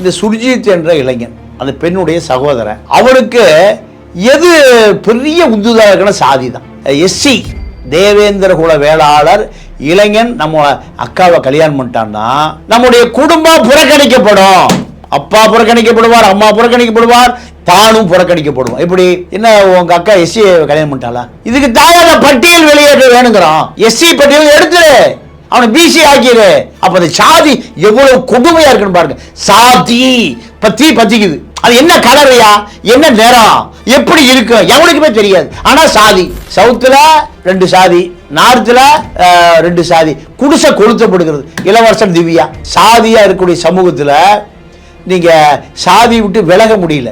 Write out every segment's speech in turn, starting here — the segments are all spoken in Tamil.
இந்த சுர்ஜித் என்ற இளைஞன் அந்த பெண்ணுடைய சகோதரன். அவனுக்கு எது பெரிய உந்துதலான சாதி தான். எஸ்சி தேவேந்திர குல வேளாளர் இளைஞன் நம்ம அக்காவை கல்யாணம் பண்ணிட்டான்னா நம்முடைய குடும்பம் புறக்கணிக்கப்படும். அப்பா புறக்கணிக்கப்படுவார் அம்மா புறக்கணிக்கப்படுவார் தானும் புறக்கணிக்கப்படுவோம் இப்படி என்ன உங்க அக்கா எஸ்சி கல்யாணம் பண்ணிட்டாளா? இதுக்கு தாயாத பட்டியல் வெளியேற்ற வேணுங்கிறோம் எஸ்சி பட்டியல் எடுத்து அவனை பிசி ஆக்கிடு. அப்ப அந்த சாதி எவ்வளவு கொடுமையா இருக்குன்னு பாருங்க. சாதி பத்தி பத்திக்குது. அது என்ன கலவையா? என்ன நிறம்? எப்படி இருக்கு? எவனுக்குமே தெரியாது. ஆனா சாதி. சவுத்துல ரெண்டு சாதி நார்த்துல ரெண்டு சாதி. குடிசை கொளுத்தப்படுகிறது. இளவரசன் திவ்யா. சாதியா இருக்கக்கூடிய சமூகத்துல நீங்க சாதி விட்டு விலக முடியல.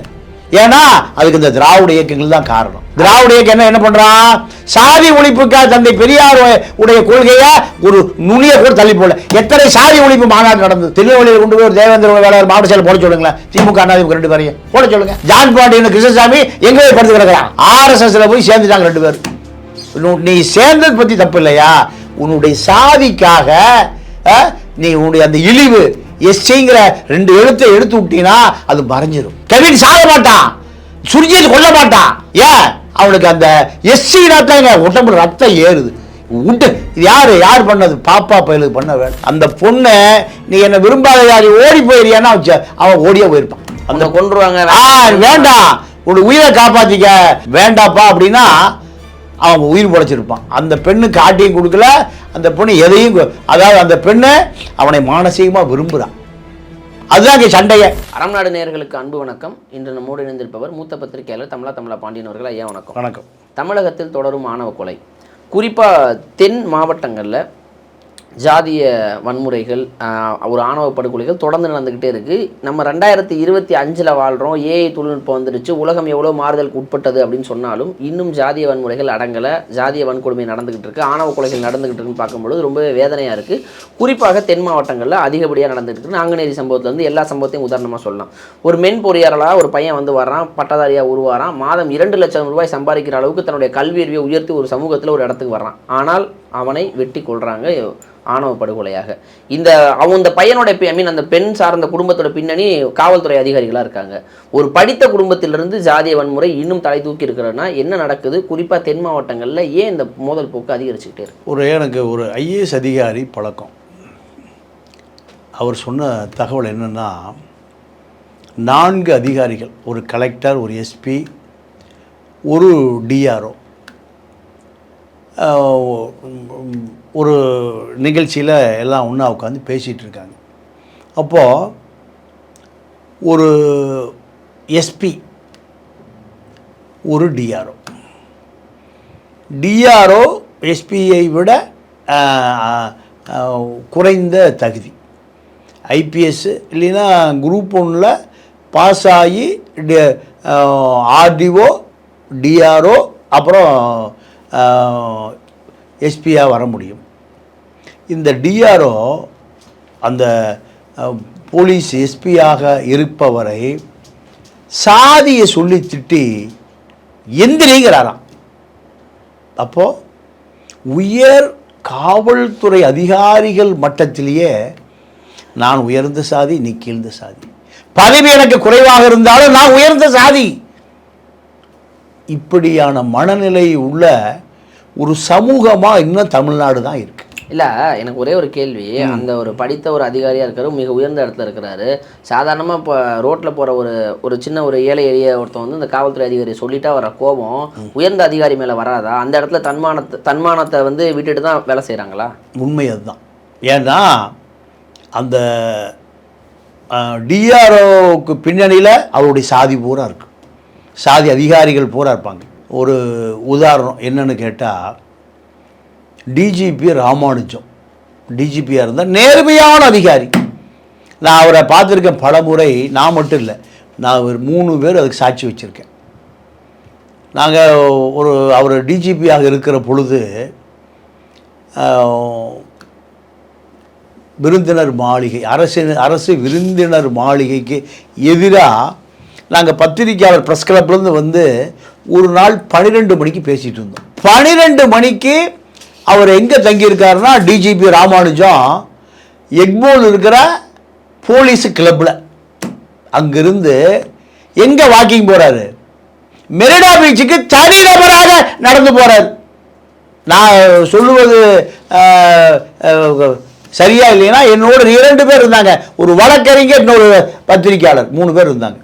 ஏன்னா அதுக்கு இந்த திராவிட இயக்கங்கள் தான் காரணம். திராவிட இயக்கம் என்ன என்ன பண்றான் சாதி ஒழிப்புக்காக தந்தை பெரியார் உடைய கொள்கையை ஒரு நுனிய கூட தள்ளி போடல. எத்தனை சாதி ஒழிப்பு மாநாடு நடந்தது? திருநெல்வேலியில் கொண்டு போய் தேவேந்திர வேளாளர் மாவட்ட செயல் போட சொல்லுங்களேன். திமுக அதிமுக ரெண்டு பேரையும். போட சொல்லுங்க. ஜான் பாண்டியன் கிருஷ்ணசாமி எங்க போய் படுத்து கிடக்கிறான்? ஆர்எஸ்எஸ்ல போய் சேர்ந்துட்டாங்க ரெண்டு பேர் உன்னு- நீ சேர்ந்தது பத்தி தப்பு இல்லையா? உன்னுடைய சாதிக்காக நீ உன்னுடைய அந்த இழிவு எஸ்சிங்கிற ரெண்டு எழுத்தை எடுத்து விட்டீங்கன்னா அது மறைஞ்சிரும். கெவின் சாக மாட்டான். சுர்ஜித் கொல்ல மாட்டான். ஏன்? அவனுக்கு அந்த எஸ்சி தாங்க உடம்புல ரத்தம் ஏறுது. உண்டு. இது யாரு? யார் பண்ணது? பாப்பா பயலுக்கு பண்ண வேணும் அந்த பொண்ணை நீ என்ன விரும்பாத யாரு ஓடி போயிருக்கியான்னா அவன் ஓடியே போயிருப்பான். அந்த ஆ வேண்டாம். உன் உயிரை காப்பாத்திக்க வேண்டாப்பா அப்படின்னா அவன் உயிர் பொழைச்சிருப்பான் அந்த பெண்ணுக்கு ஆட்டியும் கொடுக்கல அந்த பொண்ணு எதையும் அதாவது அந்த பெண்ணு அவனை மானசீகமா விரும்புறான் அதுதான் இங்க சண்டையே. அறம் நாடு நேயர்களுக்கு அன்பு வணக்கம். இன்று நம்மோடு இணைந்திருப்பவர் மூத்த பத்திரிகையாளர் தமிழா தமிழா பாண்டியன் அவர்கள். ஐயா வணக்கம். வணக்கம். தமிழகத்தில் தொடரும் ஆணவ கொலை. குறிப்பாக தென் மாவட்டங்களில் ஜாதிய வன்முறைகள் ஒரு ஆணவ படுகொலைகள் தொடர்ந்து நடந்துக்கிட்டே இருக்குது நம்ம ரெண்டாயிரத்தி இருபத்தி அஞ்சில் வாழ்கிறோம் ஏஐ தொழில்நுட்பம் வந்துருச்சு. உலகம் எவ்வளோ மாறுதலுக்கு உட்பட்டது அப்படின்னு சொன்னாலும் இன்னும் ஜாதிய வன்முறைகள் அடங்கலை. ஜாதிய வன்கொடுமை நடந்துக்கிட்டு இருக்குது ஆணவ கொலைகள் நடந்துக்கிட்டு இருக்குன்னு பார்க்கும்பொழுது ரொம்பவே வேதனையாக இருக்குது குறிப்பாக தென் மாவட்டங்களில் அதிகப்படியாக நடந்துகிட்டு இருக்கு. நாங்குநேரி சம்பவத்துலேருந்து எல்லா சம்பவத்தையும் உதாரணமாக சொல்லலாம். ஒரு மென் பொறியாளராக ஒரு பையன் வந்து வர்றான். பட்டதாரியாக உருவாரான் மாதம் இரண்டு லட்சம் ரூபாய் சம்பாதிக்கிற அளவுக்கு தன்னுடைய கல்வி அறிவை உயர்த்தி ஒரு சமூகத்தில் ஒரு இடத்துக்கு வர்றான். ஆனால் அவனை வெட்டி கொள்கிறாங்க ஆணவ படுகொலையாக. இந்த அவன் இந்த பையனோட ஐ மீன் அந்த பெண் சார்ந்த குடும்பத்தோட பின்னணி காவல்துறை அதிகாரிகளாக இருக்காங்க. ஒரு படித்த குடும்பத்திலிருந்து ஜாதிய வன்முறை இன்னும் தலை தூக்கி இருக்கிறன்னா என்ன நடக்குது? குறிப்பாக தென் மாவட்டங்களில் ஏன் இந்த மோதல் போக்கு அதிகரிச்சுக்கிட்டே இருக்கு? ஒரு எனக்கு ஒரு ஐஏஎஸ் அதிகாரி பழக்கம். அவர் சொன்ன தகவல் என்னென்னா நான்கு அதிகாரிகள் ஒரு கலெக்டர் ஒரு எஸ்பி ஒரு டிஆர்ஓ ஒரு நிகழ்ச்சியில் எல்லாம் ஒன்றா உட்காந்து பேசிகிட்டு இருக்காங்க. அப்போது ஒரு எஸ்பி ஒரு டிஆர்ஓ டிஆர்ஓ எஸ்பியை விட குறைந்த தகுதி. ஐபிஎஸ் இல்லைன்னா குரூப் ஒன்றில் பாஸ் ஆகி ஆர்டிஓ டிஆர்ஓ அப்புறம் எஸ்பியாக வர முடியும். இந்த டிஆர்ஓ அந்த போலீஸ் எஸ்பியாக இருப்பவரை சாதியை சொல்லி திட்டி எந்திரிங்கிறாராம் அப்போது உயர் காவல்துறை அதிகாரிகள் மட்டத்திலேயே நான் உயர்ந்த சாதி நீ கீழ்ந்த சாதி. பதவி எனக்கு குறைவாக இருந்தாலும் நான் உயர்ந்த சாதி. இப்படியான மனநிலை உள்ள ஒரு சமூகமா இன்னும் தமிழ்நாடு தான் இருக்கு. இல்லை எனக்கு ஒரே ஒரு கேள்வி. அந்த ஒரு படித்த ஒரு அதிகாரியாக இருக்காரு மிக உயர்ந்த இடத்துல இருக்கிறாரு. சாதாரணமாக இப்போ ரோட்டில் போகிற ஒரு ஒரு சின்ன ஒரு ஏழை எளிய ஒருத்தன் வந்து இந்த காவல்துறை அதிகாரி சொல்லிட்டா வர கோபம் உயர்ந்த அதிகாரி மேலே வராதா? அந்த இடத்துல தன்மானத்தை தன்மானத்தை வந்து விட்டுட்டு தான் வேலை செய்கிறாங்களா உண்மை அதுதான். ஏன்னா அந்த டிஆர்ஓக்கு பின்னணியில் அவருடைய சாதி பூரா இருக்கு. சாதி அதிகாரிகள் பூரா இருப்பாங்க. ஒரு உதாரணம் என்னன்னு கேட்டால் டிஜிபி ராமானுஜம். டிஜிபியாக இருந்தால் நேர்மையான அதிகாரி. நான் அவரை பார்த்துருக்கேன் பல முறை நான் மட்டும் இல்லை நான் ஒரு மூணு பேர் அதுக்கு சாட்சி வச்சுருக்கேன். நாங்கள் ஒரு அவர் டிஜிபியாக இருக்கிற பொழுது விருந்தினர் மாளிகை அரசு அரசு விருந்தினர் மாளிகைக்கு எதிராக நாங்கள் பத்திரிக்கையாளர் ப்ரெஸ் கிளப்லேருந்து வந்து ஒரு நாள் பன்னிரெண்டு மணிக்கு பேசிகிட்டு இருந்தோம். பன்னிரெண்டு மணிக்கு அவர் எங்கே தங்கியிருக்காருன்னா டிஜிபி ராமானுஜம் எக்மோல் இருக்கிற போலீஸ் கிளப்பில் அங்கிருந்து எங்கே வாக்கிங் போகிறாரு மெரினா பீச்சுக்கு தனிநபராக நடந்து போகிறார் நான் சொல்லுவது சரியா இல்லைன்னா என்னோட இரண்டு பேர் இருந்தாங்க. ஒரு வழக்கறிஞர் இன்னொரு பத்திரிக்கையாளர் மூணு பேர் இருந்தாங்க.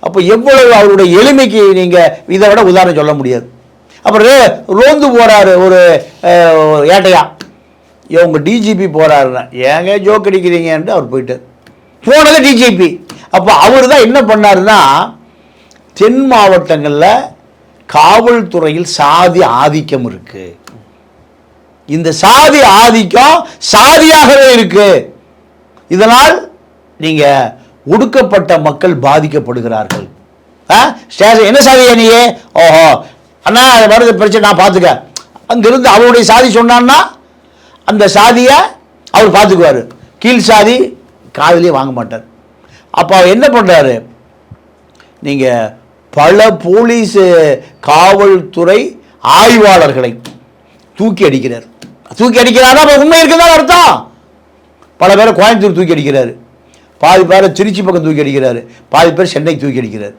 அப்போ எவ்வளவு அவருடைய எளிமைக்கு நீங்கள் இதை விட உதாரணம் சொல்ல முடியாது. அப்புறம் ரே- ரோந்து போகிறாரு ஒரு ஏட்டையா? இவங்க டிஜிபி போகிறாருன்னா ஏங்க ஜோக் அடிக்கிறீங்கன்ட்டு அவர் போயிட்டார். போனது டிஜிபி அப்போ அவர் தான் என்ன பண்ணாருன்னா தென் மாவட்டங்களில் காவல்துறையில் சாதி ஆதிக்கம் இருக்கு. இந்த சாதி ஆதிக்கம் சாதியாகவே இருக்கு. இதனால் நீங்கள் ஒடுக்கப்பட்ட மக்கள் பாதிக்கப்படுகிறார்கள். ஆ? ஸ்டேஷன் என்ன சாதியா நீயே? ஓஹோ. அண்ணா அது வருது பிரச்சனை நான் பார்த்துக்க. அங்கிருந்து அவருடைய சாதி சொன்னான்னா அந்த சாதியை அவர் பார்த்துக்குவார். கீழ் சாதி காதலே வாங்க மாட்டார். அப்போ அவர் என்ன பண்ணுறாரு நீங்கள் பல போலீஸ் காவல்துறை ஆய்வாளர்களை தூக்கி அடிக்கிறார். தூக்கி அடிக்கிறாரா உண்மை இருக்குதான் அர்த்தம். பல பேரை கோயம்புத்தூர் தூக்கி அடிக்கிறாரு. பாதி பேரை திருச்சி பக்கம் தூக்கி அடிக்கிறாரு. பாதி பேர் சென்னைக்கு தூக்கி அடிக்கிறார்.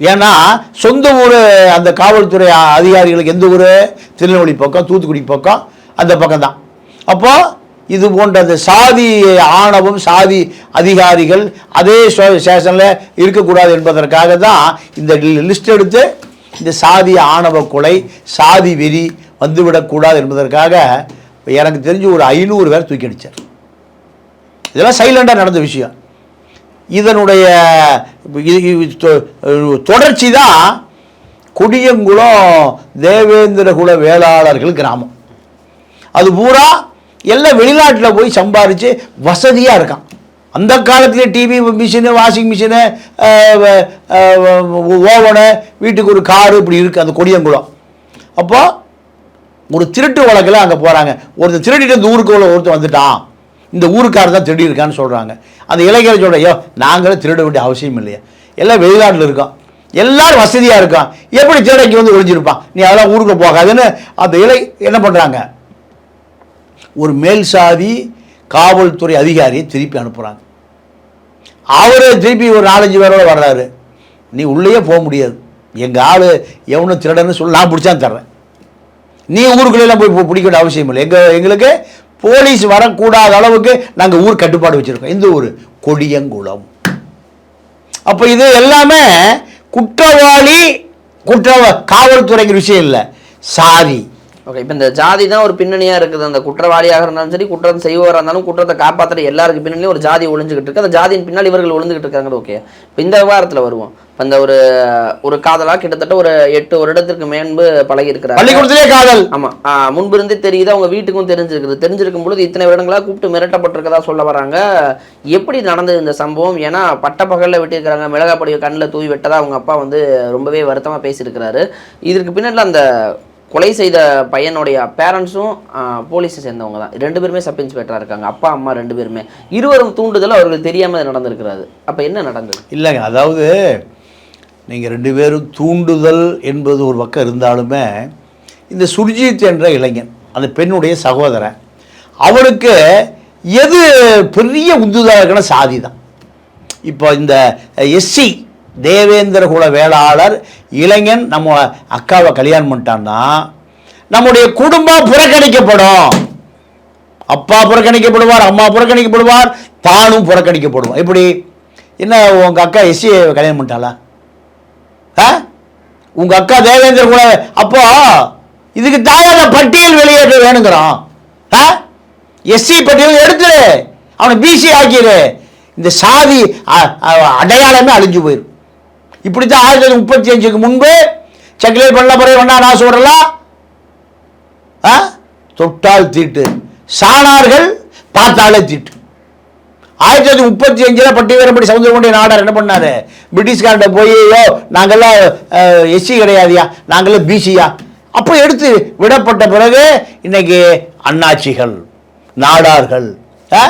ஏன்னா சொந்த ஊர் அந்த காவல்துறை அதிகாரிகளுக்கு எந்த ஊர்? திருநெல்வேலி பக்கம் தூத்துக்குடி பக்கம் அந்த பக்கம் தான். அப்போ இது போன்ற அந்த சாதி ஆணவம் சாதி அதிகாரிகள் அதே ஸ்டேஷனில் இருக்கக்கூடாது என்பதற்காக தான் இந்த லிஸ்ட் எடுத்து இந்த சாதி ஆணவ கொலை சாதி வெறி வந்துவிடக்கூடாது என்பதற்காக எனக்கு தெரிஞ்சு ஒரு ஐநூறு பேர் தூக்கி அடித்தார் இதெல்லாம் சைலண்டாக நடந்த விஷயம். இதனுடைய தொடர்ச்சி தான் கொடியங்குளம் தேவேந்திரகுல வேளாளர்கள் கிராமம். அது பூரா எல்லாம் வெளிநாட்டில் போய் சம்பாரித்து வசதியாக இருக்கான். அந்த காலத்திலே TV machine washing machine oven வீட்டுக்கு ஒரு காரு இப்படி இருக்குது அந்த கொடியங்குளம். அப்போ ஒரு திருட்டு வழக்கில் அங்கே போகிறாங்க ஒருத்தர் திருடிட்டு இந்த ஊருக்கு ஒருத்தர் வந்துட்டான். இந்த ஊருக்காரர் தான் திருடியிருக்கான்னு சொல்கிறாங்க அந்த இளைஞர் சொல்ற ஐயோ நாங்களும் திருட வேண்டிய அவசியம் இல்லையா. எல்லாம் வெளிநாட்டில் இருக்கோம். எல்லாரும் வசதியாக இருக்கும். எப்படி திருடைக்கு வந்து ஒழிஞ்சிருப்பான்? நீ அதெல்லாம் ஊருக்கு போகாதுன்னு அந்த இலை என்ன பண்ணுறாங்க ஒரு மேல் சாதி காவல்துறை அதிகாரியை திருப்பி அனுப்புகிறாங்க அவரே திருப்பி ஒரு நாலஞ்சு பேரோட வர்றாரு. நீ உள்ளேயே போக முடியாது. எங்கள் ஆள் எவனும் திருடன்னு சொல்லி நான் பிடிச்சா தர்றேன். நீ ஊருக்குள்ளெல்லாம் போய் பிடிக்க வேண்டிய அவசியம் இல்லை. எங்கள் எங்களுக்கு போலீஸ் வரக்கூடாத அளவுக்கு நாங்கள் ஊர் கட்டுப்பாடு வச்சுருக்கோம். இந்த ஊர் கொடியங்குளம். அப்போ இது எல்லாமே குற்றவாளி குற்றவா காவல்துறைங்கிற விஷயம் இல்லை. சாதி. ஓகே இப்போ இந்த ஜாதி தான் ஒரு பின்னணியா இருக்குது. அந்த குற்றவாளியாக இருந்தாலும் சரி குற்றம் செய்வராக இருந்தாலும் குற்றத்தை காப்பாற்றுற எல்லாருக்கு பின்னாடியும் ஒரு ஜாதி ஒளிஞ்சுக்கிட்டு இருக்கு. அந்த ஜாதியின் பின்னால் இவர்கள் ஒளிஞ்சுக்கிட்டு இருக்காங்க ஓகே இப்போ இந்த விவகாரத்தில் வருவோம். இப்போ இந்த ஒரு ஒரு காதலா கிட்டத்தட்ட ஒரு எட்டு வருடத்திற்கு மேன்பு பழகி இருக்கிறாங்க. பள்ளிக்கூடத்திலே காதல். ஆமா. ஆ, முன்பிருந்தே தெரியுது அவங்க வீட்டுக்கும் தெரிஞ்சிருக்குது. தெரிஞ்சிருக்கும் பொழுது இத்தனை வருடங்களா கூப்பிட்டு மிரட்டப்பட்டிருக்கதா சொல்ல வராங்க. எப்படி நடந்தது இந்த சம்பவம்? ஏன்னா பட்ட பகல்ல வெட்டியிருக்கிறாங்க. மிளகாப்பொடியை கண்ணில் தூவி வெட்டதா அவங்க அப்பா வந்து ரொம்பவே வருத்தமா பேசியிருக்கிறாரு. இதற்கு பின்னாடி அந்த கொலை செய்த பையனுடைய பேரண்ட்ஸும் போலீஸை சேர்ந்தவங்க தான். ரெண்டு பேருமே சப் இன்ஸ்பெக்டராக இருக்காங்க. அப்பா அம்மா ரெண்டு பேருமே. இருவரும் தூண்டுதல் அவர்களுக்கு தெரியாமல் நடந்திருக்கிறது. அப்போ என்ன நடந்தது? இல்லைங்க அதாவது நீங்கள் ரெண்டு பேரும் தூண்டுதல் என்பது ஒரு பக்கம் இருந்தாலுமே இந்த சுர்ஜித் என்ற இளைஞன் அந்த பெண்ணுடைய சகோதரன் அவனுக்கு எது பெரிய உந்துதலாக இருக்குன்னா சாதி தான். இப்போ இந்த எஸ்சி தேவேந்திர குல வேளாளர் இளைஞன் நம்ம அக்காவை கல்யாணம் பண்ணிட்டான்னா நம்முடைய குடும்பம் புறக்கணிக்கப்படும். அப்பா புறக்கணிக்கப்படுவார் அம்மா புறக்கணிக்கப்படுவார் தானும் புறக்கணிக்கப்படுவோம் எப்படி? என்ன உங்க அக்கா எஸ்சி கல்யாணம் பண்ணிட்டாளா? ஆ? உங்க அக்கா தேவேந்திர குல அப்போ இதுக்கு தாயான பட்டியல் வெளியேற்ற வேணுங்கிறான். ஆ? எஸ்சி பட்டியல் எடுத்துரு. அவனை பிசி ஆக்கிடு இந்த சாதி அடையாளமே அழிஞ்சு போயிடும் இப்படித்தான் ஆயிரத்தி தொள்ளாயிரத்தி முப்பத்தி அஞ்சுக்கு முன்பு செக்கிலேட் பண்ண பிறகு ஒன்றா நான் சொல்றலாம் ஆ? தொட்டால் தீட்டு. சாணார்கள் பார்த்தாலே தீட்டு. ஆயிரத்தி தொள்ளாயிரத்தி முப்பத்தி அஞ்சில் பட்டிவரப்படி சவுந்தரமுடைய நாடார் என்ன பண்ணாரு? பிரிட்டிஷ்கார்ட்ட போய் ஐயோ நாங்கள்லாம் எஸ்சி கிடையாதுயா? நாங்களும் பிசியா? அப்போ எடுத்து விடப்பட்ட பிறகு இன்னைக்கு அண்ணாச்சிகள் நாடார்கள் ஆ?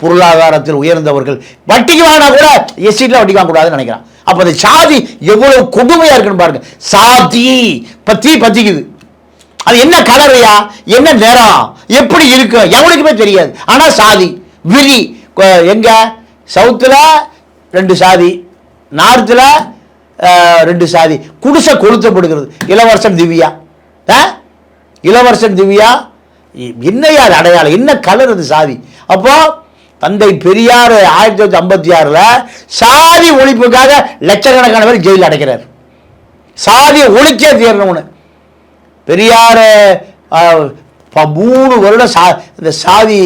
பொருளாதாரத்தில் உயர்ந்தவர்கள். வட்டிக்கு வாங்கினா கூட எஸ்சியில் வட்டிக்கு வாங்கக்கூடாதுன்னு நினைக்கிறான். அப்போ அந்த சாதி எவ்வளவு கொடுமையா இருக்குன்னு பாருங்க. சாதி பத்தி பத்திக்குது. அது என்ன கலரையா என்ன நிறம் எப்படி இருக்கு? எவனுக்குமே தெரியாது. ஆனா சாதி. விரி. எங்க? சவுத்துல ரெண்டு சாதி. நார்த்தில் ரெண்டு சாதி. குடிசை கொளுத்தப்படுகிறது. இளவரசன் திவ்யா. ஆ? இளவரசன் திவ்யா. என்னையா அது அடையாளம்? என்ன கலர் அது சாதி? அப்போ தந்தை பெரியார் ஆயிரத்தி தொள்ளாயிரத்தி ஐம்பத்தி ஆறில் சாதி ஒழிப்புக்காக லட்சக்கணக்கான பேர் ஜெயிலில் அடைக்கிறார். சாதியை ஒழிச்சே தீரணும்னு பெரியார் மூணு வருடம் சா இந்த சாதி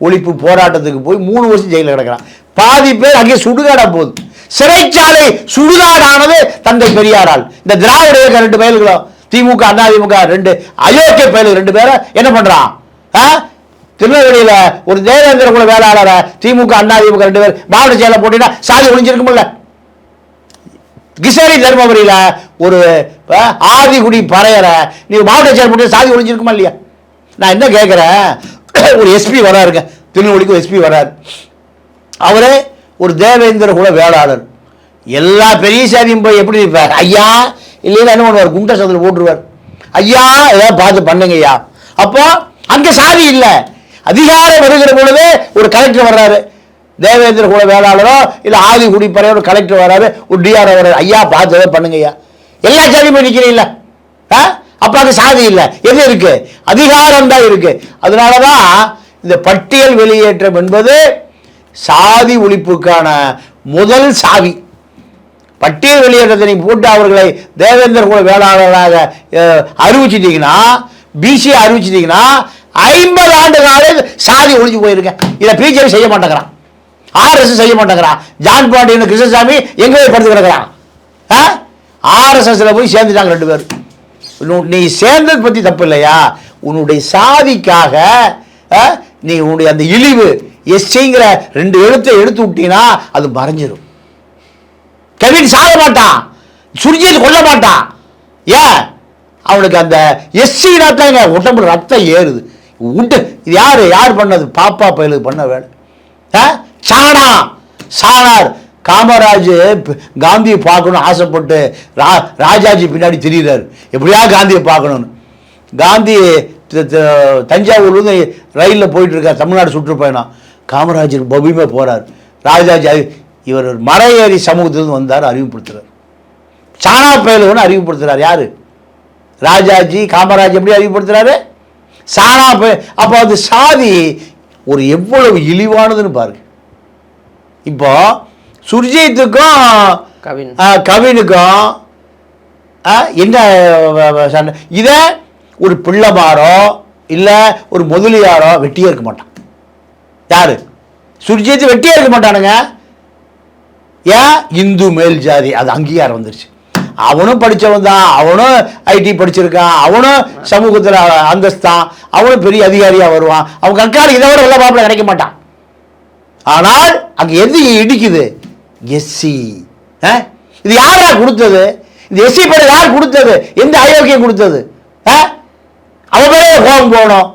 ஒழிப்பு போராட்டத்துக்கு போய் மூணு வருஷம் ஜெயிலில் கிடக்கிறான். பாதி பேர் அங்கே சுடுகாடாக போகுது. சிறைச்சாலை சுடுகாடானது தந்தை பெரியாரால். இந்த திராவிட இயக்க ரெண்டு பயல்களும் திமுக அதிமுக ரெண்டு அயோக்கிய பயல்கள் ரெண்டு பேரை என்ன பண்ணுறான் ஆ? திருநெல்வேலியில ஒரு தேவேந்திர குல வேளாளரை திமுக அதிமுக ரெண்டு பேர் மாவட்ட செயலை போட்டினா சாதி ஒழிஞ்சிருக்கும்ல. கிசேரி தருமபுரியில ஒரு ஆதிக்குடி ஆதிகுடி பறையற நீ மாவட்ட செயல்பட்டு சாதி ஒழிஞ்சிருக்குமா இல்லையா? நான் என்ன கேட்குறேன் ஒரு எஸ்பி வராருங்க. திருநெல்வேலிக்கு எஸ்பி வராரு. அவரே ஒரு தேவேந்திர குல வேளாளர். எல்லா பெரிய சாதியும் போய் எப்படி இருப்பார் ஐயா இல்லைன்னா என்ன பண்ணுவார்? குண்ட சதில் போட்டுருவார். ஐயா ஏதாவது பார்த்து பண்ணுங்க ஐயா அப்போ அங்கே சாதி இல்லை. அதிகாரம் வருகிற பொழுது ஒரு கலெக்டர் வர்றாரு. தேவேந்திர குல வேளாளரோ இல்லை ஆதி குடிப்பறையோ ஒரு கலெக்டர் வர்றாரு. ஒரு டிஆர் வர்றாரு. ஐயா பார்த்து பண்ணுங்க ஐயா. எல்லா சாதியும் நிற்கிறீங்கள ஆ? அப்போ அது சாதி இல்லை. எது இருக்கு? அதிகாரம் தான் இருக்கு. அதனால தான் இந்த பட்டியல் வெளியேற்றம் என்பது சாதி ஒழிப்புக்கான முதல் சாவி. பட்டியல் வெளியேற்றத்தை நீங்கள் போட்டு அவர்களை தேவேந்திர குல வேளாளராக அறிவிச்சிட்டிங்கன்னா பிசியை அறிவிச்சிட்டிங்கன்னா ஐம்பது ஆண்டு காலம் சாதி ஒழிஞ்சு போயிருங்க இதை பிஜேபி செய்ய மாட்டேங்கிறான். ஆர்எஸ் செய்ய மாட்டேங்கிறான். ஜான் பாண்டியன் கிருஷ்ணசாமி எங்க படுத்து கிடக்கிறான்? ஆர்எஸ்எஸ்ல போய் சேர்ந்துட்டாங்க ரெண்டு பேரும். உன்னு- நீ சேர்ந்தது பத்தி தப்பு இல்லையா? உன்னுடைய சாதிக்காக நீ உன்னுடைய அந்த இழிவு எஸ்டிங்கிற ரெண்டு எழுத்தை எடுத்து விட்டீங்கன்னா அது மறைஞ்சிரும். கவின் சாக மாட்டான். சுர்ஜித் கொல்ல மாட்டான். ஏன்? அவனுக்கு அந்த எஸ்சி தாங்க உடம்புல ரத்தம் ஏறுது. உண்டு. இது யார்? யார் பண்ணது? பாப்பா பயலுக்கு பண்ண வேலை. ஆ? சாணா. சாணார். காமராஜ் காந்தியை பார்க்கணும் ஆசைப்பட்டு ரா ராஜாஜி பின்னாடி தெரிகிறார் எப்படியா காந்தியை பார்க்கணும்னு? காந்தி த- தஞ்சாவூர்லேருந்து ரயிலில் போயிட்டு இருக்கார் தமிழ்நாடு சுற்றுப்பயணம். காமராஜர் பபிமே போகிறார் ராஜாஜி இவர் மலையேறி சமூகத்திலிருந்து வந்தார் அறிவுப்படுத்துகிறார் சாணா பயலுன்னு அறிவுப்படுத்துகிறார் யார்? ராஜாஜி காமராஜ் எப்படி அறிவுப்படுத்துறாரு பய அப்போ அது சாதி ஒரு எவ்வளவு இழிவானதுன்னு பாருங்க. இப்போ சுர்ஜித்துக்கும் கவின். ஆ, கவினுக்கும் என்ன சண்டை? இதை ஒரு பிள்ளைமாரோ இல்லை ஒரு முதலியாரோ வெட்டியே இருக்க மாட்டான். யாரு? சுர்ஜித் வெட்டியே இருக்க மாட்டானுங்க. ஏன்? இந்து மேல் ஜாதி. அது அங்கீகாரம் வந்துருச்சு. அவனும் படித்தவன் தான் அவனும் ஐடி படிச்சிருக்கான் அவனும் சமூகத்தில் அந்தஸ்தான் அவனும் பெரிய அதிகாரியாக வருவான். அவன் கற்காலம் இதை விட வெள்ள மாப்பிள்ள கிடைக்க மாட்டான். ஆனால் அங்கே எது இடிக்குது? எஸ்சி இது யாரா கொடுத்தது? இந்த எஸ்சி படம் யார் கொடுத்தது? எந்த அயோக்கியம் கொடுத்தது? ஆ? அவன் மேலே கோபம் போகணும்?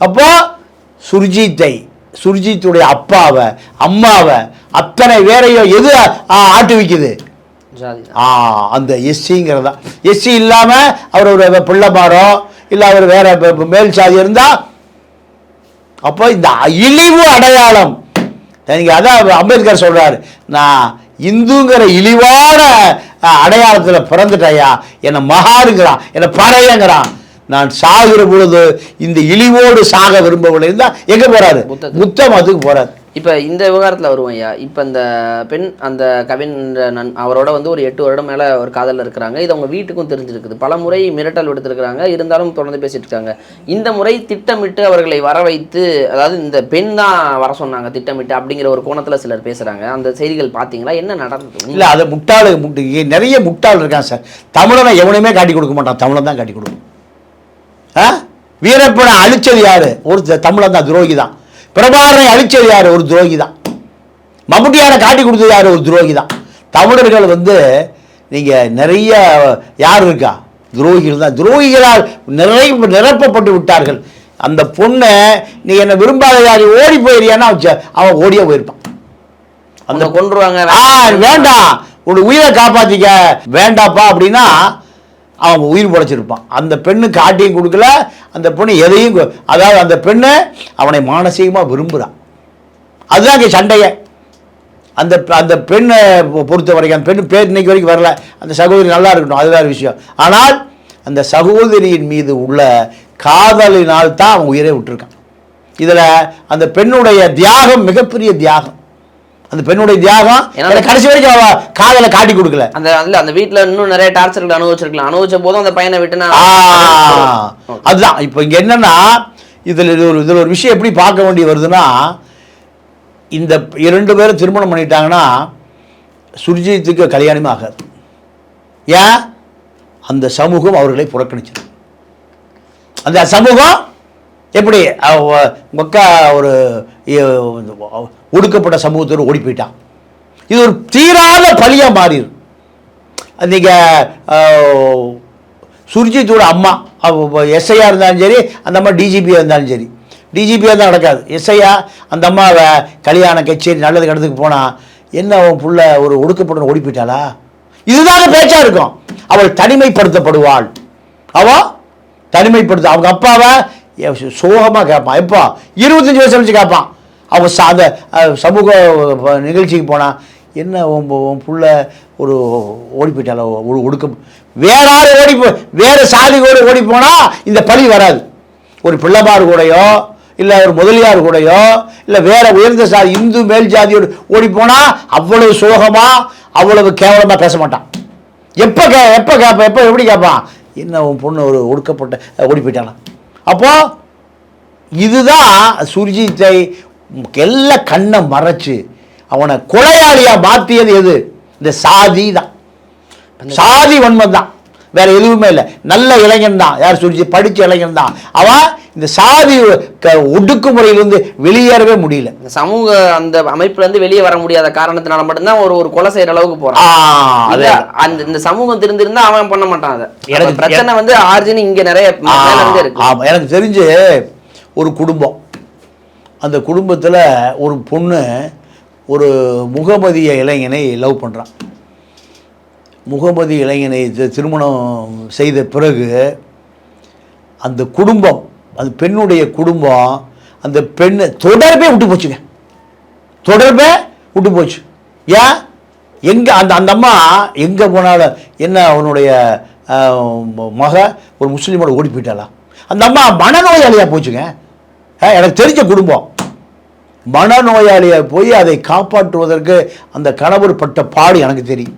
அப்போ சுர்ஜித்தை சுர்ஜித்துடைய அப்பாவை அம்மாவை அத்தனை வேறையோ எது ஆ, ஆட்டுவிக்குது? அந்த எஸ்சிங்கிறதா. எஸ்சி இல்லாமல் அவர் ஒரு பிள்ளைமாரோ இல்லை அவர் வேற மேல் சாதி இருந்தால் அப்போ இந்த இழிவு அடையாளம். நீங்க அதான் அம்பேத்கர் சொல்றாரு நான் இந்துங்கிற இழிவான அடையாளத்தில் பிறந்துட்டேயா? என்னை மகாருங்கிறான் என்னை பறையங்கிறான். நான் சாகிற பொழுது இந்த இழிவோடு சாக விரும்பவில்லை. இருந்தா எங்க போறாரு. புத்த மதத்துக்கு போறாரு. இப்போ இந்த விவகாரத்தில் வருவோம் ஐயா. இப்போ இந்த பெண் அந்த கவின் நன் அவரோட வந்து ஒரு எட்டு வருடம் மேலே ஒரு காதலில் இருக்கிறாங்க. இது அவங்க வீட்டுக்கும் தெரிஞ்சிருக்குது. பல முறை மிரட்டல் விடுத்திருக்கிறாங்க. இருந்தாலும் தொடர்ந்து பேசிட்டு இருக்காங்க. இந்த முறை திட்டமிட்டு அவர்களை வர வைத்து அதாவது இந்த பெண் தான் வர சொன்னாங்க திட்டமிட்டு அப்படிங்கிற ஒரு கோணத்தில் சிலர் பேசுகிறாங்க அந்த செய்திகள் பார்த்தீங்களா என்ன நடந்தது? இல்லை அது முட்டாள் முட்டு நிறைய முட்டாள் இருக்கான் சார். தமிழனை எவனையுமே காட்டி கொடுக்க மாட்டான். தமிழன் தான் காட்டி கொடுக்கும் ஆ? வீரப்பனை அழிச்சது யாரு? ஒரு தமிழன் தான் துரோகி தான். பிரபாகரனை அழிச்சது யாரு? ஒரு துரோகி தான் மம்முட்டியாரை காட்டி கொடுத்தது யாரு? ஒரு துரோகி தான் தமிழர்கள் வந்து நீங்க நிறைய யார் இருக்கா? துரோகிகள் தான். துரோகிகளால் நிறை நிரப்பப்பட்டு விட்டார்கள். அந்த பொண்ணை நீ என்னை விரும்பாத யாரி? ஓடி போயிறியான்னா அவன் ஓடியே போயிருப்பான். அந்த ஆ வேண்டாம். உன் உயிரை காப்பாத்திக்க வேண்டாப்பா அப்படின்னா அவன் உயிர் படைச்சிருப்பான். அந்த பெண்ணு காட்டியும் கொடுக்கல அந்த பொண்ணு எதையும் அதாவது அந்த பெண்ணு அவனை மானசீகமாக விரும்புகிறான் அதுதான் இங்கே சண்டையை. அந்த அந்த பெண்ணை பொறுத்த வரைக்கும் அந்த பெண் பேர் இன்னைக்கு வரைக்கும் வரல. அந்த சகோதரி நல்லா இருக்கட்டும் அது வேறு விஷயம். ஆனால் அந்த சகோதரியின் மீது உள்ள காதலினால் தான் அவன் உயிரை விட்டுருக்கான். இதில் அந்த பெண்ணுடைய தியாகம் மிகப்பெரிய தியாகம். அந்த பெண்ணுடைய தியாகம் எனக்கு கடைசி வரைக்கும் அவ காதலை காட்டி கொடுக்கல. அந்த அதுல அந்த வீட்ல இன்னும் நிறைய டார்ச்சர்கள் அனுபவிச்சிருக்கலாம். அனுபவிச்ச போதும் அந்த பையனை விட்டு நான் அதுதான். இப்போ இங்க என்னன்னா இதுல இது ஒரு இதுல ஒரு விஷயம் எப்படி பார்க்க வேண்டி வருதுன்னா இந்த இரண்டு பேரும் திருமணம் பண்ணிட்டாங்கன்னா சுர்ஜித்துக்கு கல்யாணமே ஆகாது. ஏன்? அந்த சமூகம் அவர்களை புறக்கணிச்சது. அந்த சமூகம் எப்படி? அக்கா ஒரு ஒடுக்கப்பட்ட சமூகத்தோடு ஓடி போயிட்டான் இது ஒரு தீராத பழியாக மாறிடும் நீங்கள் சுர்ஜித்தோட அம்மா எஸ்ஐயா இருந்தாலும் சரி அந்த அம்மா டிஜிபியாக இருந்தாலும் சரி. டிஜிபியாக தான் நடக்காது. எஸ்ஐயா அந்த அம்மாவை கல்யாண கச்சேரி நல்லது கடத்துக்கு போனால் என்ன அவன் புள்ள ஒரு ஒடுக்கப்பட்ட ஓடி போயிட்டாளா இதுதாங்க பேச்சாக இருக்கும். அவள் தனிமைப்படுத்தப்படுவாள். அவள் தனிமைப்படுத்த அவங்க அப்பாவை சோகமாக கேட்பான். எப்போ இருபத்தஞ்சி வயசு வச்சு கேட்பான். அவள் சாத சமூக நிகழ்ச்சிக்கு போனால் என்ன உன் புள்ள ஒரு ஓடி போயிட்டால ஒரு ஒடுக்க வேற ஆறு ஓடி போ வேறு சாதி கூட ஓடி போனால் இந்த பழி வராது. ஒரு பிள்ளைமார் கூடயோ இல்லை ஒரு முதலியார் கூடயோ இல்லை வேற உயர்ந்த சாதி இந்து மேல் ஜாதியோடு ஓடி போனால் அவ்வளவு சோகமாக அவ்வளவு கேவலமாக பேச மாட்டான். எப்போ கே எப்போ கேட்பான் எப்போ எப்படி கேட்பான் என்ன உன் பொண்ணு ஒரு ஒடுக்கப்பட்ட ஓடி போயிட்டானா அப்போது இதுதான் சுர்ஜித்தை எல்லாம் கண்ணை மறைச்சு அவனை கொலையாளியா மாற்றியது எது? இந்த சாதி தான். சாதி வன்மம் தான். வேற எதுவுமே இல்லை. நல்ல இளைஞன் தான். யார் சுர்ஜி படிச்ச இளைஞன் தான். அவன் இந்த சாதி ஒடுக்குமுறையிலிருந்து வெளியேறவே முடியல. இந்த சமூக அந்த அமைப்புல இருந்து வெளியே வர முடியாத காரணத்தினால மட்டும்தான் ஒரு ஒரு கொலை செய்யற அளவுக்கு ஆ, போறான் அது இல்ல, அந்த இந்த சமூகம் திருந்திருந்தா அவன் பண்ண மாட்டான் அதை. எனக்கு- பிரச்சனை வந்து ஆர்ஜின் இங்க நிறைய இருக்கு. எனக்கு தெரிஞ்சு ஒரு குடும்பம். அந்த குடும்பத்தில் ஒரு பொண்ணு ஒரு முகமதிய இளைஞனை லவ் பண்ணுறான் முகமதி இளைஞனை தி- திருமணம் செய்த பிறகு அந்த குடும்பம் அந்த பெண்ணுடைய குடும்பம் அந்த பெண்ணை தொடர்பே விட்டு போச்சுங்க. தொடர்பே விட்டு போச்சு. ஏன்? எங்கே அந்த அந்த அம்மா எங்கே போனாலும் என்ன அவனுடைய ம- மக ஒரு முஸ்லீமோட ஓடி போயிட்டாளா? அந்த அம்மா மனநோயாளியாக போச்சுங்க. எனக்கு தெரிஞ்ச குடும்பம். மனநோயாளியாக போய் அதை காப்பாற்றுவதற்கு அந்த கணவர் பட்ட பாடு எனக்கு தெரியும்.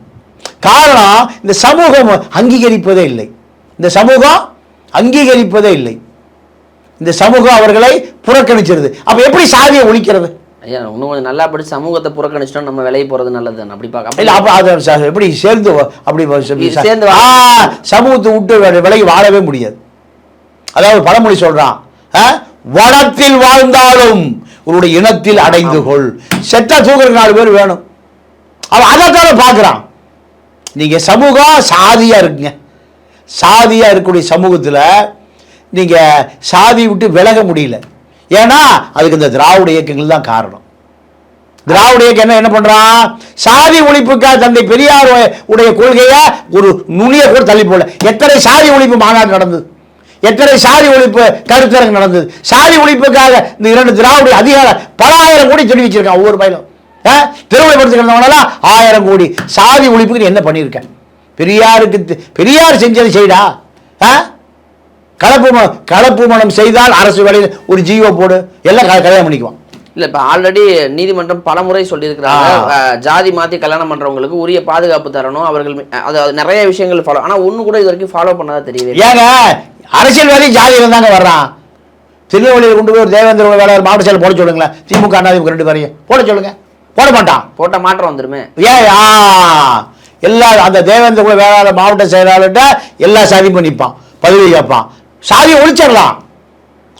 காரணம் இந்த சமூகம் அங்கீகரிப்பதே இல்லை. இந்த சமூகம் அங்கீகரிப்பதே இல்லை. இந்த சமூகம் அவர்களை புறக்கணிச்சிருது. அப்ப எப்படி சாதியை ஒழிக்கிறது? ஐயா இன்னும் கொஞ்சம் நல்லா படிச்சு சமூகத்தை புறக்கணிச்சிட்டோம் நம்ம விலையை போறது நல்லது அப்படி பார்க்க இல்ல அப்ப அதை எப்படி சேர்ந்து அப்படி சேர்ந்து சமூகத்தை விட்டு விலகி வாழவே முடியாது. அதாவது பழமொழி சொல்றான். ஆ, வனத்தில் வாழ்ந்தாலும் உன்னுடைய இனத்தில் அடைந்து கொள். செத்தா தூக்குறதுக்கு நாலு பேர் வேணும். அவன் அதைத்தானே பார்க்குறான். நீங்க சமூகம் சாதியா இருக்குங்க. சாதியா இருக்கக்கூடிய சமூகத்துல நீங்க சாதி விட்டு விலக முடியல. ஏன்னா அதுக்கு இந்த திராவிட இயக்கங்கள் தான் காரணம். திராவிட இயக்கம் என்ன என்ன பண்றான்? சாதி ஒழிப்புக்காக தந்தை பெரியார் உடைய கொள்கையை ஒரு நுனிய கூட தள்ளி போடல. எத்தனை சாதி ஒழிப்பு மாநாடு நடந்தது? எத்தனை சாதி ஒழிப்பு கருத்தரங்கு நடந்தது? சாதி ஒழிப்புக்காக இந்த இரண்டு திராவிட அதிகார பல ஆயிரம் கோடி சொல்லி வச்சிருக்கான் ஒவ்வொரு பயிலும். திருவிழைப்படுத்துக்கிறவங்களாம் ஆயிரம் கோடி. சாதி ஒழிப்புக்கு நீ என்ன பண்ணியிருக்கேன் பெரியாருக்கு பெரியார் செஞ்சது செய்டா. ஆ? கலப்பு கலப்பு மனம் செய்தால் அரசு வேலையில் ஒரு ஜீவோ போடு. எல்லாம் கல்யாணம் பண்ணிக்குவான். இல்ல இப்ப ஆல்ரெடி நீதிமன்றம் பலமுறை சொல்லியிருக்கிறாங்க. ஜாதி மாத்தி கல்யாணம் பண்றவங்களுக்கு உரிய பாதுகாப்பு தரணும். அவர்கள் அது நிறைய விஷயங்கள் ஃபாலோ ஆனா ஒண்ணு கூட இது வரைக்கும் ஃபாலோ பண்ணாத தெரியவே இல்லை. ஏங்க அரசியல்வாதி ஜாதியில் தாங்க வர்றான். திருநெல்வேலியில் கொண்டு போய் ஒரு தேவேந்திர வேளாளர் மாவட்ட செயலர் போட சொல்லுங்களேன். திமுக அதிமுக ரெண்டு பேரையும். போட சொல்லுங்க. போட மாட்டான். போட்ட மாற்றம் வந்துருமே. ஆ. எல்லா அந்த தேவேந்திர குல வேளாளர் மாவட்ட செயலாளர்கிட்ட எல்லா சாதியும் பண்ணிப்பான் பதவி கேட்பான் சாதியை ஒழிச்சிடலாம்.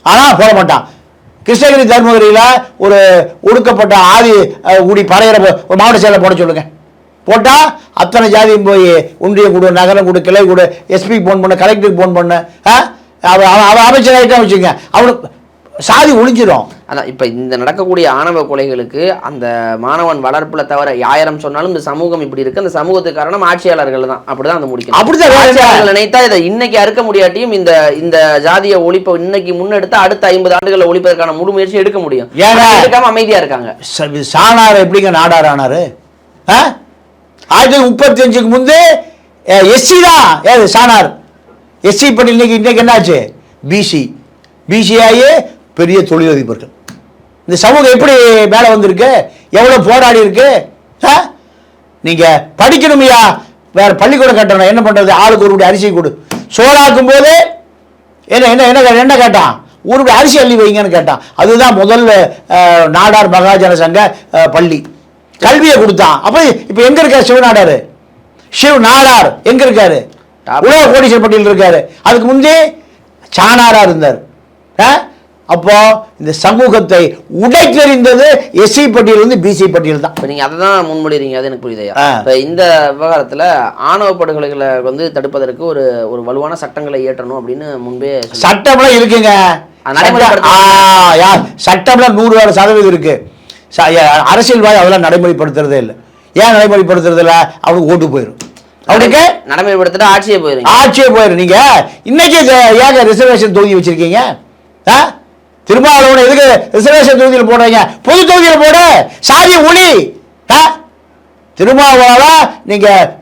ஆனால் போட மாட்டான். கிருஷ்ணகிரி தர்மபுரியில் ஒரு ஒடுக்கப்பட்ட ஆதி கூடி ஊடி பறையிற ஒரு மாவட்ட செயலர் போட சொல்லுங்கள் போட்டால் அத்தனை ஜாதியும் போய் ஒன்றிய கொடு நகரம் கொடு கிளை கொடு எஸ்பிக்கு ஃபோன் பண்ண கலெக்டருக்கு ஃபோன் பண்ண ஆ? அவ அவ- அவ அமைச்சராகிட்டா வச்சுங்க அவனுக்கு சாதி ஒழிஞ்சிரும். அதான் இப்போ இந்த நடக்கக்கூடிய ஆணவ கொலைகளுக்கு அந்த மாணவன் வளர்ப்புல தவிர ஆயிரம் சொன்னாலும் இந்த சமூகம் இப்படி இருக்கு. அந்த சமூகத்துக்கு காரணம் ஆட்சியாளர்கள் தான். அப்படிதான் அந்த முடிக்கணும். அப்படிதான்? ஆட்சியாளர்கள் நினைத்தா இதை இன்னைக்கு அறுக்க முடியாட்டியும் இந்த இந்த ஜாதிய ஒழிப்பை இன்னைக்கு முன்னெடுத்து அடுத்த ஐம்பது ஆண்டுகளை ஒழிப்பதற்கான முழு முயற்சி எடுக்க முடியும்? ஆனா எடுக்காம அமைதியா இருக்காங்க. சாணார் எப்படிங்க நாடார் ஆனாரு? ஆயிரத்தி தொள்ளாயிரத்தி முப்பத்தஞ்சுக்கு முந்து எஸ்சி தான். ஏது சாணார் எஸ்சி பட்டி இன்னைக்கு இன்னைக்கு என்னாச்சு? பிசி. பிசி ஆகி பெரிய தொழிலதிபர்கள். இந்த சமூகம் எப்படி மேலே வந்திருக்கு? எவ்வளோ போராடி இருக்கு? ஆ? நீங்க படிக்கணுமையா. வேற பள்ளிக்கூடம் கட்டணும். என்ன பண்றது? ஆளுக்கு ஒரு அரிசி கொடு. சோறாக்கும் போது என்ன என்ன என்ன என்ன கேட்டான்? ஊருக்கு அரிசி அள்ளி வைங்கன்னு கேட்டான். அதுதான் முதல் அஹ், நாடார் மகாஜன சங்க பள்ளி. கல்வியை கொடுத்தான். அப்போ இப்போ எங்க இருக்காரு சிவநாடாரு? சிவ நாடார் எங்க இருக்காரு. உலக கோடீஸ்வர பட்டியல் இருக்காரு. அதுக்கு முந்தைய சாணாரா இருந்தார். ஆ? அப்போ இந்த சமூகத்தை உடைத்தெறிந்தது எஸ்சி பட்டியல் வந்து பிசி பட்டியல் தான். இப்போ நீங்க அதை தான் முன்மொழிறீங்க அது எனக்கு புரியுதையா ஆ. இப்போ இந்த விவகாரத்துல ஆணவ படுகொலைகளை வந்து தடுப்பதற்கு ஒரு ஒரு வலுவான சட்டங்களை இயற்றணும் அப்படின்னு முன்பே சட்டம்லாம் இருக்குங்க. நடைமுறைப்படுத்த- சட்டம்லாம் நூறு வேறு சதவீதம் இருக்கு. அரசியல்வாதி அதெல்லாம் நடைமுறைப்படுத்துறதே இல்லை. ஏன் நடைமுறைப்படுத்துறது இல்லை? அவனுக்கு ஓட்டு போயிடும் அவனுக்கு நடைமுறைப்படுத்திட்டு ஆட்சியே போயிருங்க ஆட்சியே போயிடும் நீங்க இன்னைக்கு ஏங்க ரிசர்வேஷன் தொகுதி வச்சிருக்கீங்க. ஆ? திருமாவளவன் எதுக்கு ரிசர்வேஷன் தொகுதியில் போடுறீங்க? பொது தொகுதியில் போடு. சாதிய ஒளி. ஆ? திருமாவளவா? நீங்க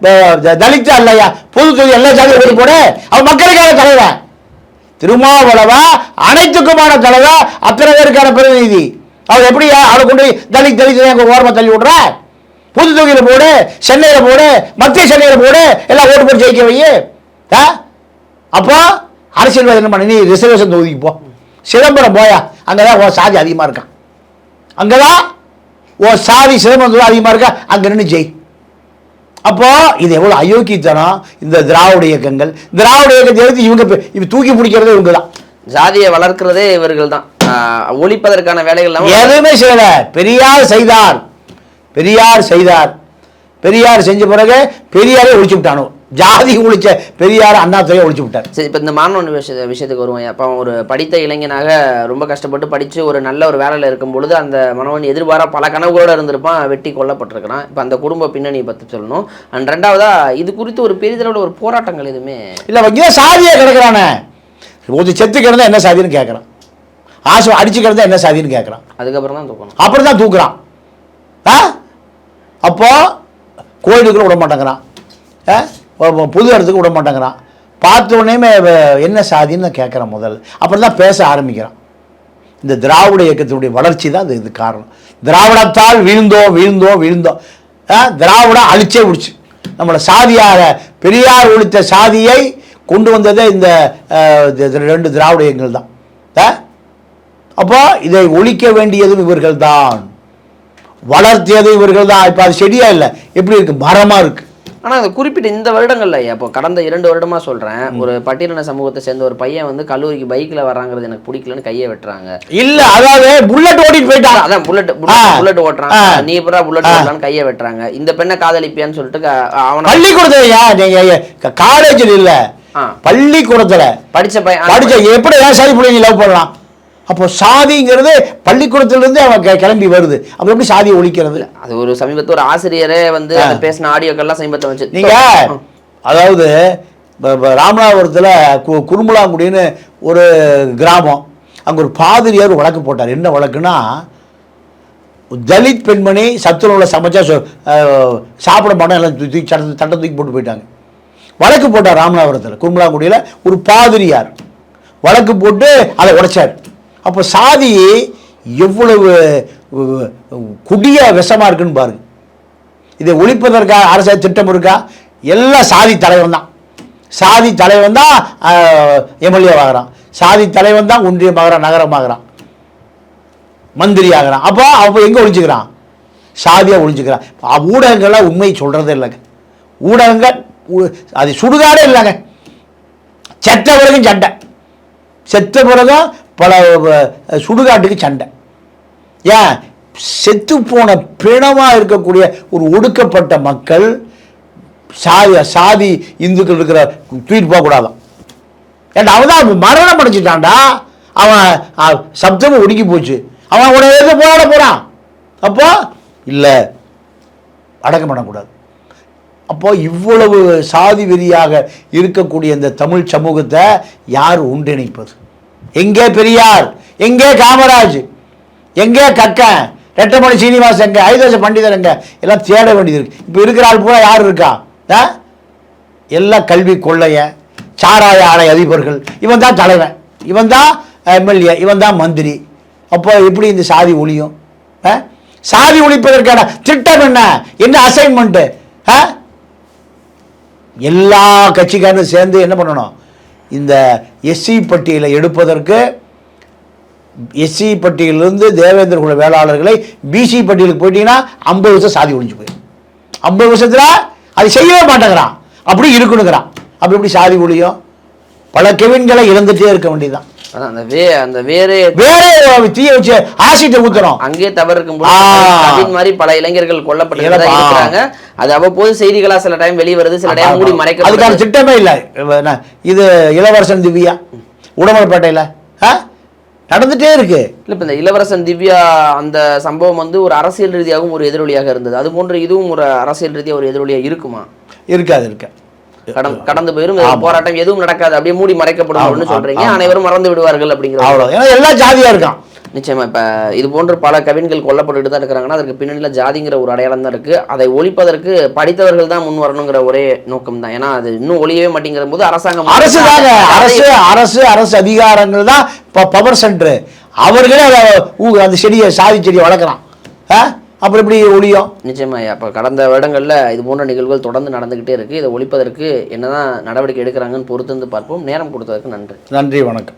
தலித்தா இல்லையா? பொது தொகுதி எல்லா சாதியும் போடு. அவன் மக்களுக்கான தலைவன். திருமாவளவா அனைத்துக்குமான தலைவர் அத்தனை பேருக்கான பிரதிநிதி. அவர் எப்படி அவளை கொண்டு போய் தலித் தலித் ஓரமாக தள்ளி விடுற? புது தொகுதியில் போடு. சென்னையில் போடு. மத்திய சென்னையில் போடு. எல்லாம் ஓட்டு போட்டு ஜெயிக்க வை. ஆ? அப்போ அரசியல்வாதி என்ன பண்ணி? நீ ரிசர்வேஷன் தொகுதிக்கு போ. சிதம்பரம் போயா? அங்கே தான் உன் சாதி அதிகமாக இருக்கான் அங்கே தான் உன் சாதி சிதம்பரம் தொகுதி அதிகமாக இருக்கா? அங்கே நின்று ஜெய். அப்போ இது எவ்வளோ அயோக்கியத்தனம்? இந்த திராவிட இயக்கங்கள். திராவிட இயக்கத்தை எடுத்து இவங்க இப்ப தூக்கி பிடிக்கிறதே இவங்க தான் ஜாதியை வளர்க்கிறதே இவர்கள் தான் ஒழிப்பதற்கான வேலைகள் எதுவுமே செய்யல. பெரியார் செய்தார். பெரியார் செய்தார். பெரியார் செஞ்ச பிறகு பெரியாரே ஒழிச்சு விட்டானோ? ஜாதி ஒழிச்ச பெரியார் அண்ணாதுரையை ஒழிச்சு விட்டார். சரி இப்போ இந்த மாணவன் விஷய விஷயத்துக்கு வருவோம். அப்போ ஒரு படித்த இளைஞனாக ரொம்ப கஷ்டப்பட்டு படித்து ஒரு நல்ல ஒரு வேலையில் இருக்கும் பொழுது அந்த மாணவன் எதிர்பாரா பல கனவுகளோடு இருந்திருப்பான். வெட்டி கொல்லப்பட்டிருக்கிறான். இப்போ அந்த குடும்ப பின்னணி பற்றி சொல்லணும். அண்ட் ரெண்டாவதா இது குறித்து ஒரு பெரிதளவில் ஒரு போராட்டங்கள் எதுவுமே இல்லை இங்கே சாதியாக கிடக்குறானே? ஒரு செத்து கிடந்தா என்ன சாதின்னு கேட்குறான் ஆசை அடிச்சு கிடந்தா என்ன சாதின்னு கேட்குறான் அதுக்கப்புறம் தான் தூக்கணும். அப்படி தான் தூக்குறான். ஆ? அப்போ கோயிலுக்குள்ள விட மாட்டேங்கிறான். ஆ? புது இடத்துக்கு விட மாட்டேங்கிறான். பார்த்த உடனேமே என்ன சாதின்னு நான் கேட்குறான் முதல்ல அப்புறம் தான் பேச ஆரம்பிக்கிறான். இந்த திராவிட இயக்கத்தினுடைய வளர்ச்சி தான் அது இது காரணம். திராவிடத்தால் வீழ்ந்தோம் வீழ்ந்தோம் வீழ்ந்தோம் ஆ? திராவிடம் அழிச்சே விடுச்சு. நம்மளை சாதியாக பெரியார் ஒழித்த சாதியை கொண்டு வந்ததே இந்த இது- ரெண்டு திராவிட தான். அப்போ இதை ஒழிக்க வேண்டியதும் இவர்கள் தான் வளர்த்தியதும் இவர்கள் தான் இப்போ அது செடியாக இல்லை. எப்படி இருக்குது மரமாக இருக்குது ஆனால் அது குறிப்பிட்ட இந்த வருடங்கள்ல இப்போ கடந்த இரண்டு வருடமா சொல்றேன். ஒரு பட்டியலின சமூகத்தை சேர்ந்த ஒரு பையன் வந்து கல்லூரிக்கு பைக்ல வர்றாங்கிறது எனக்கு பிடிக்கலன்னு கையை வெட்டுறாங்க. இல்ல அதாவது புல்லட் ஓட்டிட்டு போயிட்டான். அதான் புல்லட். புல்லட் ஓட்டுறான். நீ எப்படா புல்லட் ஓட்டலான்னு கையை வெட்டுறாங்க. இந்த பெண்ணை காதலிப்பியான்னு சொல்லிட்டு அவனை பள்ளிக்கூடத்துலயா நீங்க காலேஜில் இல்ல. பள்ளிக்கூடத்துல. படிச்ச பையன் படிச்ச எப்படி ஏன் சாதி பிள்ளைங்க லவ் பண்ணலாம். அப்போ சாதிங்கிறது பள்ளிக்கூடத்துல இருந்து அவன் கிளம்பி வருது. அப்போ எப்படி சாதியை ஒழிக்கிறது? அது ஒரு சமீபத்தில் ஒரு ஆசிரியரே வந்து பேசின ஆடியோக்கெல்லாம் சமீபத்தில் வச்சு நீங்க அதாவது ராமநாதபுரத்தில் கு குருமுலாங்குடின்னு ஒரு கிராமம். அங்கே ஒரு பாதிரியார் வழக்கு போட்டார். என்ன வழக்குன்னா தலித் பெண்மணி சத்துணவுல சமைச்சா சாப்பிட மாட்டோம் எல்லாம் தூக்கி சட்ட தட்டை தூக்கி போட்டு போயிட்டாங்க. வழக்கு போட்டார் ராமநாதபுரத்தில் குருமுலாங்குடியில் ஒரு பாதிரியார். வழக்கு போட்டு அதை உடைச்சார். அப்போ சாதி எவ்வளவு குடிய விஷமாக விஷமா இருக்குன்னு பாருங்க. இதை ஒழிப்பதற்காக அரசு திட்டம் இருக்கா? எல்லாம் சாதி தலைவன் தான். சாதி தலைவன் தான் எம்எல்ஏ ஆகிறான். சாதி தலைவன் தான் ஒன்றியமாகறான் நகரமாகறான் மந்திரி ஆகிறான். அப்போ அப்போ எங்கே ஒழிஞ்சுக்கிறான்? சாதியாக ஒழிஞ்சுக்கிறான். ஊடகங்கள்லாம் உண்மை சொல்கிறதே இல்லைங்க. ஊடகங்கள் அது சுடுகாடே இல்லைங்க. செத்த பிறகும் சண்டை. செத்த பிறகும் பல சுடுகாட்டுக்கு சண்டை. ஏன்? செத்து போன பிணமாக இருக்கக்கூடிய ஒரு ஒடுக்கப்பட்ட மக்கள் சாதி சாதி இந்துக்கள் இருக்கிற தூக்கிட்டு போகக்கூடாதான் ஏன்டா அவன் தான் மரணம் அடைஞ்சிட்டான்டா. அவன் சப்தமும் ஒடுங்கி போச்சு. அவன் உடனே எதிர்த்து போராட போகிறான் அப்போ இல்லை அடக்கம் பண்ணக்கூடாது. அப்போ இவ்வளவு சாதி வெறியாக இருக்கக்கூடிய இந்த தமிழ் சமூகத்தை யார் ஒன்றிணைப்பது? எங்கே பெரியார்? எங்கே காமராஜ்? எங்கே கக்கன்? ரெட்டமணி சீனிவாசன் எங்க? ஐதோச பண்டிதர் எங்க? எல்லாம் தேட வேண்டியது இருக்கு. இப்போ இருக்கிற ஆள் பூரா யார் இருக்கா? ஆ? எல்லாம் கல்வி கொள்ளைய சாராய ஆலை அதிபர்கள். இவன் தான் தலைவன். இவன் தான் எம்எல்ஏ இவன் தான் மந்திரி. அப்போ எப்படி இந்த சாதி ஒழியும் ஆ? சாதி ஒழிப்பதற்கான திட்டம் என்ன? என்ன அசைன்மெண்ட்டு எல்லா கட்சிக்காரரும் சேர்ந்து என்ன பண்ணணும்? இந்த எஸ்சி பட்டியலை எடுப்பதற்கு எஸ்சி பட்டியலிருந்து தேவேந்திர குல வேளாளர்களை பிசி பட்டியலுக்கு போயிட்டீங்கன்னா ஐம்பது வருஷம் சாதி ஒழிஞ்சு போயிடும். ஐம்பது வருஷத்தில் அது செய்யவே மாட்டேங்கிறான். அப்படி இருக்கணுங்கிறான். அப்படி எப்படி சாதி ஒழியும்? பல கெவின்களை இழந்துகிட்டே இருக்க வேண்டியதுதான். அந்த வே அந்த வேறே வேற தீய வச்சு ஆசிட்டை ஊத்துறோம். அங்கே தவறு ஆ. இருக்கும் மாதிரி பல இளைஞர்கள் கொல்லப்பட்டு. இருக்கிறாங்க. அது அவ்வப்போது செய்திகளா சில டைம் வெளிய வருது சில டைம் மூடி அதுக்கான மறைக்கப்படுது திட்டமே இல்லை. இது இளவரசன் திவ்யா. உடமலைப்பேட்டையில். ஆ? நடந்துட்டே இருக்கு. இல்ல இப்ப இந்த இளவரசன் திவ்யா அந்த சம்பவம் வந்து ஒரு அரசியல் ரீதியாகவும் ஒரு எதிரொலியாக இருந்தது. அது போன்று இதுவும் ஒரு அரசியல் ரீதியா ஒரு எதிரொலியா இருக்குமா? இருக்காது இருக்க கடம் கடந்து போயிரும் போராட்டம் எதுவும் நடக்காது. அப்படியே மூடி மறைக்கப்படும் அப்படின்னு சொல்றீங்க. அனைவரும் மறந்து விடுவார்கள் அப்படிங்கிற ஏன்னா எல்லா ஜாதியா இருக்கான். நிச்சயமா இப்ப இது போன்று பல கவின்கள் கொல்லப்பட்டுட்டு தான் இருக்கிறாங்கன்னா அதற்கு பின்னணியில ஜாதிங்கிற ஒரு அடையாளம் தான் இருக்கு. அதை ஒழிப்பதற்கு படித்தவர்கள் தான் முன் வரணுங்கிற ஒரே நோக்கம் தான். ஏன்னா அது இன்னும் ஒழியவே மாட்டேங்கிற போது அரசாங்கம் அரசு அரசு அரசு அரசு அதிகாரங்கள் தான் பவர் சென்டர். அவர்களே அந்த செடியை சாதி செடியை வளர்க்குறான். அப்புறம் எப்படி ஒழியும் நிச்சயமா அப்போ கடந்த வருடங்கள்ல இது போன்ற நிகழ்வுகள் தொடர்ந்து நடந்துகிட்டே இருக்கு. இதை ஒழிப்பதற்கு என்னதான் நடவடிக்கை எடுக்கிறாங்கன்னு பொறுத்து வந்து பார்ப்போம். நேரம் கொடுத்ததற்கு நன்றி. நன்றி வணக்கம்.